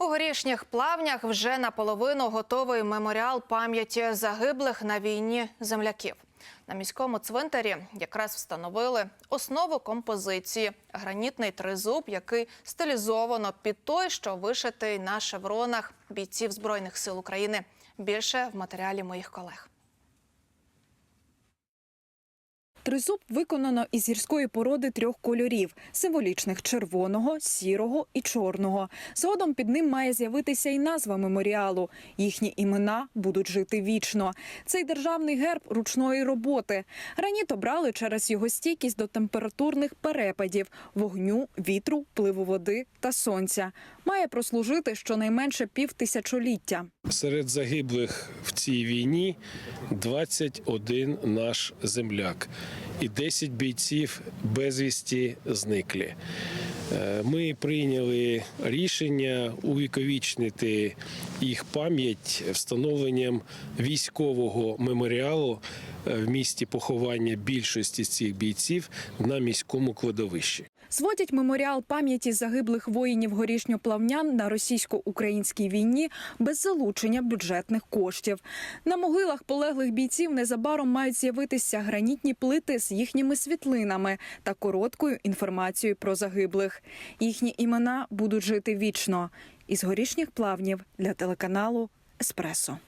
У горішніх плавнях вже наполовину готовий меморіал пам'яті загиблих на війні земляків. На міському цвинтарі якраз встановили основу композиції гранітний тризуб, який стилізовано під той, що вишитий на шевронах бійців збройних сил України. Більше в матеріалі моїх колег. Тризуб виконано із гірської породи трьох кольорів: символічних червоного, сірого і чорного. Згодом під ним має з'явитися і назва меморіалу. Їхні імена будуть жити вічно. Цей державний герб ручної роботи. Граніт обрали через його стійкість до температурних перепадів, вогню, вітру, пливу води та сонця. Має прослужити щонайменше півтисячоліття. Серед загиблих в цій війні 21 наш земляк і 10 бійців безвісті зниклі. Е, Ми прийняли рішення увіковічнити їх пам'ять встановленням військового меморіалу е, в місті поховання більшості цих бійців на міському кладовищі. Зводять меморіал пам'яті загиблих воїнів горішньоплавнян на російсько-українській війні без залучення бюджетних коштів. На могилах полеглих бійців незабаром мають з'явитися гранітні плити з їхніми світлинами та короткою інформацією про загиблих. Їхні імена будуть жити вічно. Із горішніх плавнів для телеканалу Еспресо.